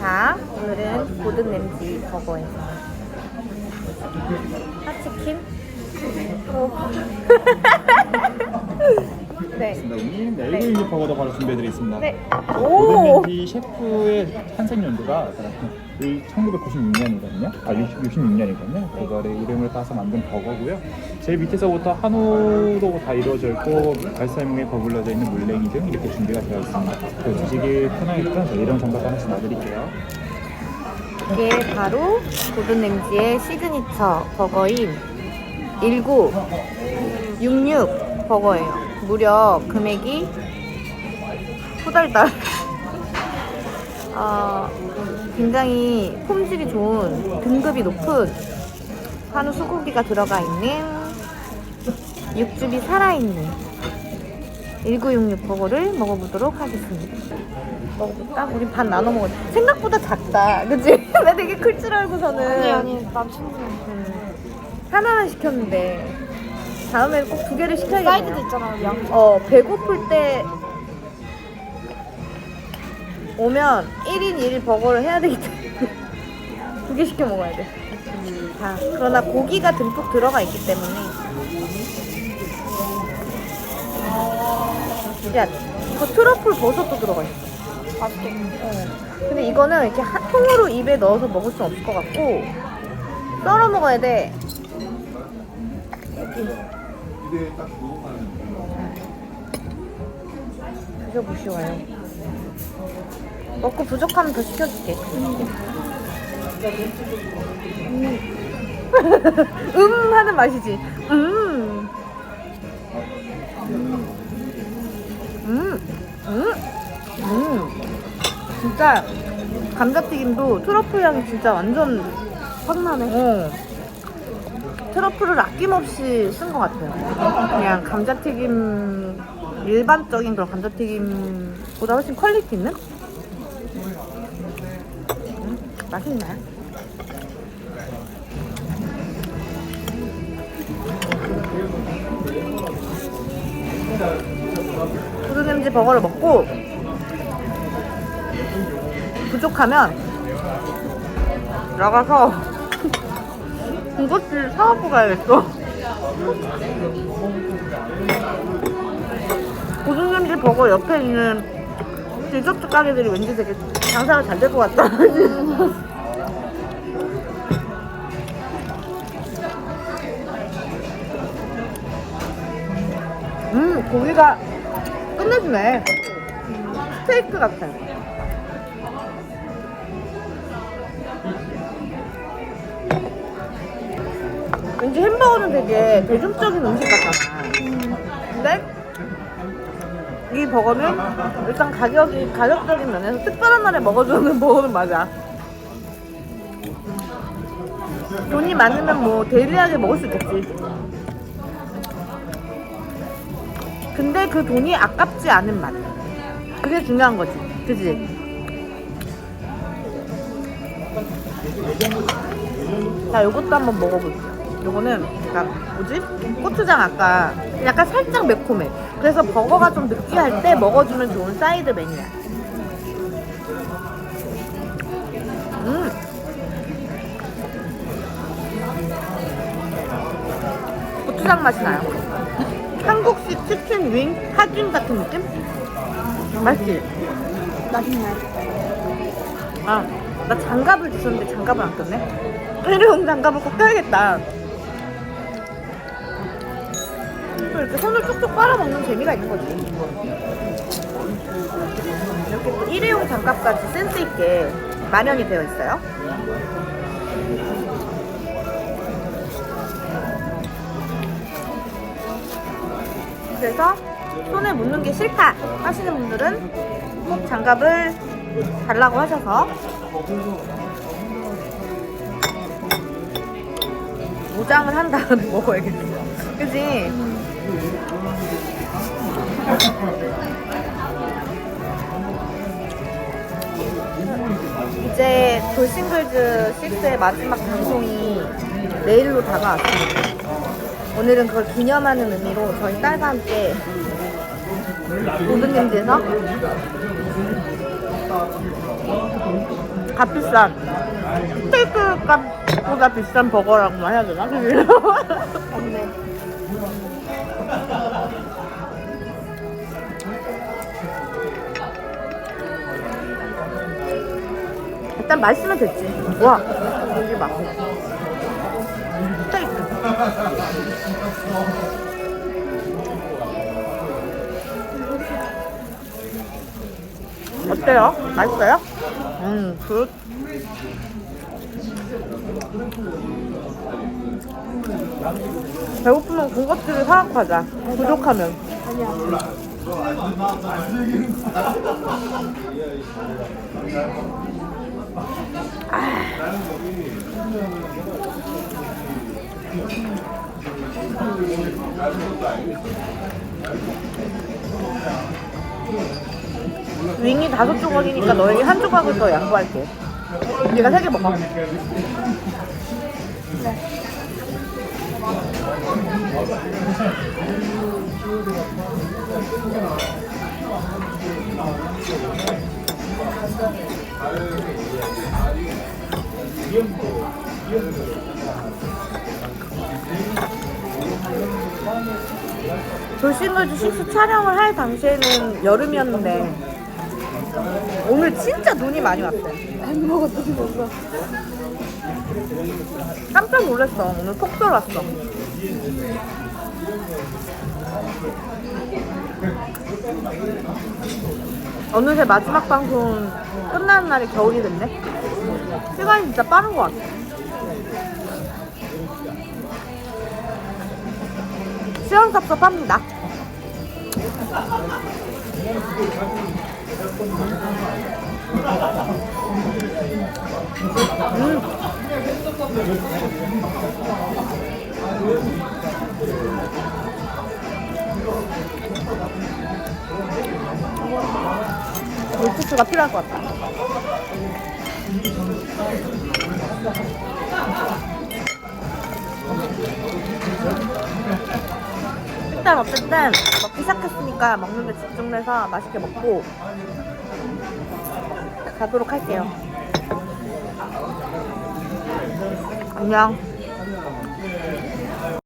자, 오늘은 고든 램지 버거에서 핫치킨. 오. 네. 오늘 네, 1인 버거도 바로 준비해드리겠습니다. 네. 오. 고든렌지 셰프의 탄생 연도가 1996년이거든요. 아, 66년이거든요. 그거를 이름을 따서 만든 버거고요. 제일 밑에서부터 한우로 다 이루어져 있고 발사믹에 버블러져 있는 물냉이 등 이렇게 준비가 되어 있습니다. 그 드시기 편하게끔 저 이름 장갑 하나씩 놔드릴게요. 이게 바로 고든 램지의 시그니처 버거인 1966 버거예요. 무려 금액이 후달달. 어, 굉장히 품질이 좋은 등급이 높은 한우 소고기가 들어가 있는 육즙이 살아있는 1966 버거를 먹어보도록 하겠습니다. 먹어볼까? 우리 반 나눠 먹었 생각보다 작다. 그치? 나 되게 클 줄 알고서는. 아니 아니 난 충분해 음, 하나만 시켰는데. 다음에 꼭 두 개를 시켜야겠네. 사이드도 있잖아 양 어, 배고플 때 오면 1인 1 버거를 해야 되기 때문에 두 개 시켜 먹어야 돼. 자, 그러나 고기가 듬뿍 들어가 있기 때문에 야, 이거 트러플 버섯도 들어가 있어. 어. 근데 이거는 이렇게 한 통으로 입에 넣어서 먹을 수 없을 것 같고 썰어 먹어야 돼. 여기. 드셔보시오요. 먹고 부족하면 더 시켜줄게. 음 하는 맛이지. 음. 음. 음. 음. 진짜 감자튀김도 트러플 향이 진짜 완전 확 나네 어. 트러플을 아낌없이 쓴 것 같아요. 그냥 감자튀김 일반적인 그런 감자튀김보다 훨씬 퀄리티 있는? 음, 맛있나요? 구두냄지 버거를 먹고 부족하면 나가서 군것질 사갖고 가야겠어. 고등냄지 버거 옆에 있는 디저트 가게들이 왠지 되게 장사가 잘 될 것 같다. 음, 고기가 끝내주네. 스테이크 같아. 왠지 햄버거는 되게 대중적인 음식 같잖아. 근데 이 버거는 일단 가격이 가격적인 면에서 특별한 날에 먹어주는 버거는 맞아. 돈이 많으면 뭐 데일리하게 먹을 수 있겠지. 근데 그 돈이 아깝지 않은 맛. 그게 중요한 거지. 그지? 자, 요것도 한번 먹어볼게요. 요거는 약간 뭐지? 고추장 아까 약간 살짝 매콤해. 그래서 버거가 좀 느끼할 때 먹어주면 좋은 사이드 메뉴야. 음. 고추장 맛이 나요. 한국식 치킨 윙 타진 같은 느낌? 맛있지? 맛있네 아, 나 장갑을 주셨는데 장갑을 안 꼈네? 일회용 장갑을 꼭 껴야겠다. 이렇게 손을 촉촉 빨아먹는 재미가 있는 거지. 이렇게 또 일회용 장갑까지 센스 있게 마련이 되어 있어요. 그래서 손에 묻는 게 싫다 하시는 분들은 꼭 장갑을 달라고 하셔서 무장을 한 다음에 먹어야겠어. 그지? 이제 돌싱글즈 6의 마지막 방송이 내일로 다가왔습니다. 오늘은 그걸 기념하는 의미로 저희 딸과 함께 경지에서 값비싼 스테이크 값보다 비싼 버거라고만 해야 되나? 일단 맛있으면 됐지. 와, 여기 봐. 스테이크. 어때요? 맛있어요? 음, 굿. 배고프면 군것질을 사갖하자. 부족하면. 아니야. 윙이 다섯 조각이니까 너에게 한 조각을 더 양보할게. 네가 세 개 먹어. 돌싱글즈 식스 촬영을 할 당시에는 여름이었는데 오늘 진짜 눈이 많이 왔어요. 안 먹었다 먹어. 깜짝 놀랐어. 오늘 폭설 왔어. 어느새 마지막 방송 끝나는 날이 겨울이 됐네. 시간이 진짜 빠른 것 같아. 시원섭섭합니다. 음. 물국수가 필요할 것 같다. 일단 어쨌든 먹기 시작했으니까 먹는데 집중해서 맛있게 먹고 가도록 할게요. 안녕.